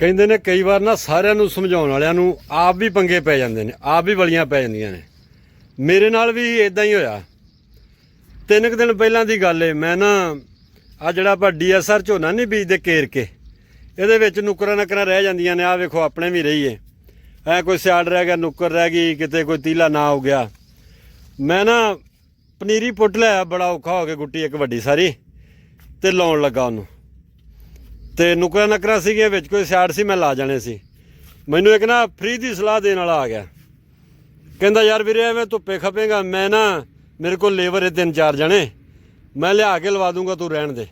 ਕਹਿੰਦੇ ਨੇ ਕਈ ਵਾਰ ਨਾ ਸਾਰਿਆਂ ਨੂੰ ਸਮਝਾਉਣ ਵਾਲਿਆਂ ਨੂੰ ਆਪ ਵੀ ਪੰਗੇ ਪੈ ਜਾਂਦੇ ਨੇ, ਆਪ ਵੀ ਬਲੀਆਂ ਪੈ ਜਾਂਦੀਆਂ ਨੇ। ਮੇਰੇ ਨਾਲ ਵੀ ਇਦਾਂ ਹੀ ਹੋਇਆ। ਤਿੰਨ ਕੁ ਦਿਨ ਪਹਿਲਾਂ ਦੀ ਗੱਲ ਏ, ਮੈਂ ਨਾ ਆ ਜਿਹੜਾ ਆਪਾਂ ਡੀਐਸਆਰ ਝੋਨਾ ਨਹੀਂ ਬੀਜਦੇ ਕੇਰ ਕੇ, ਇਹਦੇ ਵਿੱਚ ਨੁਕਰਾਂ ਨਕਰਾਂ ਰਹਿ ਜਾਂਦੀਆਂ ਨੇ ਆ ਵੇਖੋ ਆਪਣੇ ਵੀ ਰਹੀਏ ਐ ਕੋਈ ਸਿਆੜ ਰਹਿ ਗਿਆ, ਨੁੱਕਰ ਰਹਿ ਗਈ, ਕਿਤੇ ਕੋਈ ਤੀਲਾ ਨਾ ਹੋ ਗਿਆ। ਮੈਂ ਨਾ ਪਨੀਰੀ ਪੁੱਟ ਲਿਆ, ਬੜਾ ਔਖਾ ਹੋ ਕੇ ਗੁੱਟੀ ਇੱਕ ਵੱਡੀ ਸਾਰੀ, ਤੇ ਲਾਉਣ ਲੱਗਾ ਉਹਨੂੰ। ਤੇ ਨੁਕਰਾਂ ਨਕਰਾਂ ਸੀਗੀਆਂ ਵਿੱਚ ਕੋਈ ਸਿਆੜ ਸੀ, ਮੈਂ ਲਾ ਜਾਣੇ ਸੀ। ਮੈਨੂੰ ਇੱਕ ਨਾ ਫ੍ਰੀ ਦੀ ਸਲਾਹ ਦੇਣ ਵਾਲਾ ਆ ਗਿਆ। ਕਹਿੰਦਾ, ਯਾਰ ਵੀਰੇ, ਐਵੇਂ ਧੁੱਪੇ ਖਪੇਗਾ, ਮੈਂ ਨਾ, ਮੇਰੇ ਕੋਲ ਲੇਬਰ ਹੈ ਤਿੰਨ ਚਾਰ ਜਣੇ। ਮੈਂ ਲਿਆ ਕੇ ਲਵਾ ਦੂੰਗਾ ਤੂੰ ਰਹਿਣ ਦੇ।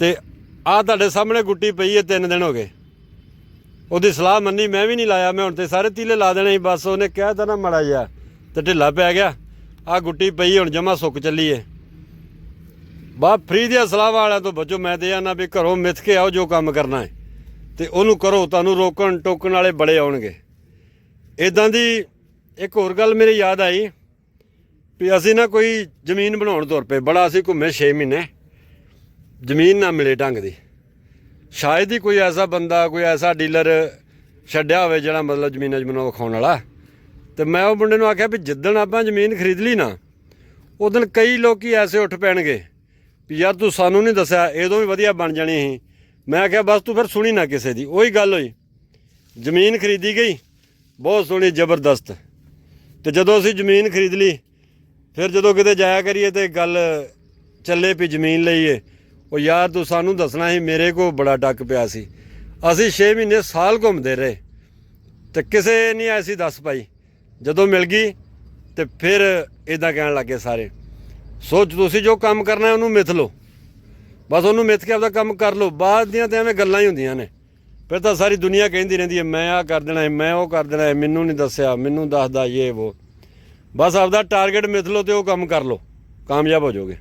ਤੇ ਆ ਤੁਹਾਡੇ ਸਾਹਮਣੇ ਗੁੱਟੀ ਪਈ ਹੈ, ਤਿੰਨ ਦਿਨ ਹੋ ਗਏ। ਉਹਦੀ ਸਲਾਹ ਮੰਨੀ, ਮੈਂ ਵੀ ਨਹੀਂ ਲਾਇਆ, ਮੈਂ ਹੁਣ ਤੇ ਸਾਰੇ ਤੀਲੇ ਲਾ ਦੇਣੇ ਸੀ, ਬਸ ਉਹਨੇ ਕਿਹਾ ਤਾਂ ਨਾ ਮੜਾ ਜਿਹਾ, ਤੇ ਢਿੱਲਾ ਪੈ ਗਿਆ। ਆ ਗੁੱਟੀ ਪਈ ਹੁਣ ਜਮਾ ਸੁੱਕ ਚੱਲੀ ਏ ਬਾ ਫਰੀ ਦੀਆਂ ਸਲਾਹ ਵਾਲਿਆਂ ਤੋਂ ਬਚੋ ਮੈਂ ਤੇ ਆਨਾ ਵੀ ਘਰੋਂ ਮਿੱਥ ਕੇ ਆਓ ਜੋ ਕੰਮ ਕਰਨਾ ਹੈ। ਤੇ ਉਹਨੂੰ ਕਰੋ, ਤੁਹਾਨੂੰ ਰੋਕਣ ਟੋਕਣ ਵਾਲੇ ਬੜੇ ਆਉਣਗੇ। ਇਦਾਂ ਦੀ ਇੱਕ ਹੋਰ ਗੱਲ ਮੇਰੇ ਯਾਦ ਆਈ ਵੀ ਅਸੀਂ ਨਾ ਕੋਈ ਜ਼ਮੀਨ ਬਣਾਉਣ ਤੁਰ ਪਏ। ਬੜਾ ਅਸੀਂ ਘੁੰਮੇ 6 ਮਹੀਨੇ, ਜ਼ਮੀਨ ਨਾ ਮਿਲੇ ਢੰਗ ਦੀ। ਸ਼ਾਇਦ ਹੀ ਕੋਈ ਐਸਾ ਬੰਦਾ, ਕੋਈ ਐਸਾ ਡੀਲਰ ਛੱਡਿਆ ਹੋਵੇ ਜਿਹੜਾ ਮਤਲਬ ਜ਼ਮੀਨਾਂ ਜ਼ਮੀਨਾਂ ਵਿਖਾਉਣ ਵਾਲਾ। ਤੇ ਮੈਂ ਉਹ ਮੁੰਡੇ ਨੂੰ ਆਖਿਆ ਵੀ ਜਿੱਦਣ ਆਪਾਂ ਜ਼ਮੀਨ ਖਰੀਦ ਲਈ ਨਾ ਉਦੋਂ ਕਈ ਲੋਕੀ ਐਸੇ ਉੱਠ ਪੈਣਗੇ। ਵੀ ਯਾਰ ਤੂੰ ਸਾਨੂੰ ਨਹੀਂ ਦੱਸਿਆ ਇਹਦੋਂ ਵੀ ਵਧੀਆ ਬਣ ਜਾਣੀ ਸੀ। ਮੈਂ ਆਖਿਆ ਬਸ ਤੂੰ ਫਿਰ ਸੁਣੀ ਨਾ ਕਿਸੇ ਦੀ। ਉਹੀ ਗੱਲ ਹੋਈ। ਜ਼ਮੀਨ ਖਰੀਦੀ ਗਈ। ਬਹੁਤ ਸੋਹਣੀ, ਜ਼ਬਰਦਸਤ। ਤੇ ਜਦੋਂ ਅਸੀਂ ਜ਼ਮੀਨ ਖਰੀਦ ਲਈ, ਫਿਰ ਜਦੋਂ ਕਿਤੇ ਜਾਇਆ ਕਰੀਏ ਤੇ ਗੱਲ ਚੱਲੇ ਵੀ ਜ਼ਮੀਨ ਲਈਏ, ਉਹ ਯਾਰ ਤੂੰ ਸਾਨੂੰ ਦੱਸਣਾ ਸੀ, ਮੇਰੇ ਕੋ ਬੜਾ ਡੱਕ ਪਿਆ ਸੀ। ਅਸੀਂ 6 ਮਹੀਨੇ ਸਾਲ ਘੁੰਮਦੇ ਰਹੇ। ਤੇ ਕਿਸੇ ਨਹੀਂ ਐਸੀ ਦੱਸ ਪਾਈ। ਜਦੋਂ ਮਿਲ ਗਈ ਤੇ ਫਿਰ ਇਦਾਂ ਕਹਿਣ ਲੱਗੇ ਸਾਰੇ। ਸੋਚ ਤੁਸੀਂ ਜੋ ਕੰਮ ਕਰਨਾ ਉਹਨੂੰ ਮਿੱਥ ਲਓ। ਬਸ ਉਹਨੂੰ ਮਿੱਥ ਕੇ ਆਪਦਾ ਕੰਮ ਕਰ ਲਓ। ਬਾਅਦ ਦੀਆਂ ਤੇ ਐਵੇਂ ਗੱਲਾਂ ਹੀ ਹੁੰਦੀਆਂ ਨੇ। ਫਿਰ ਤਾਂ ਸਾਰੀ ਦੁਨੀਆ ਕਹਿੰਦੀ ਰਹਿੰਦੀ ਹੈ, ਮੈਂ ਆ ਕਰ ਦੇਣਾ ਹੈ, ਮੈਂ ਉਹ ਕਰ ਦੇਣਾ ਹੈ, ਮੈਨੂੰ ਨਹੀਂ ਦੱਸਿਆ, ਮੈਨੂੰ ਦੱਸਦਾ ਇਹ ਉਹ ਬਸ ਆਪਦਾ ਟਾਰਗੇਟ ਮਿਥ ਲਓ ਤੇ ਉਹ ਕੰਮ ਕਰ ਲਓ। ਕਾਮਯਾਬ ਹੋ ਜਾਓਗੇ।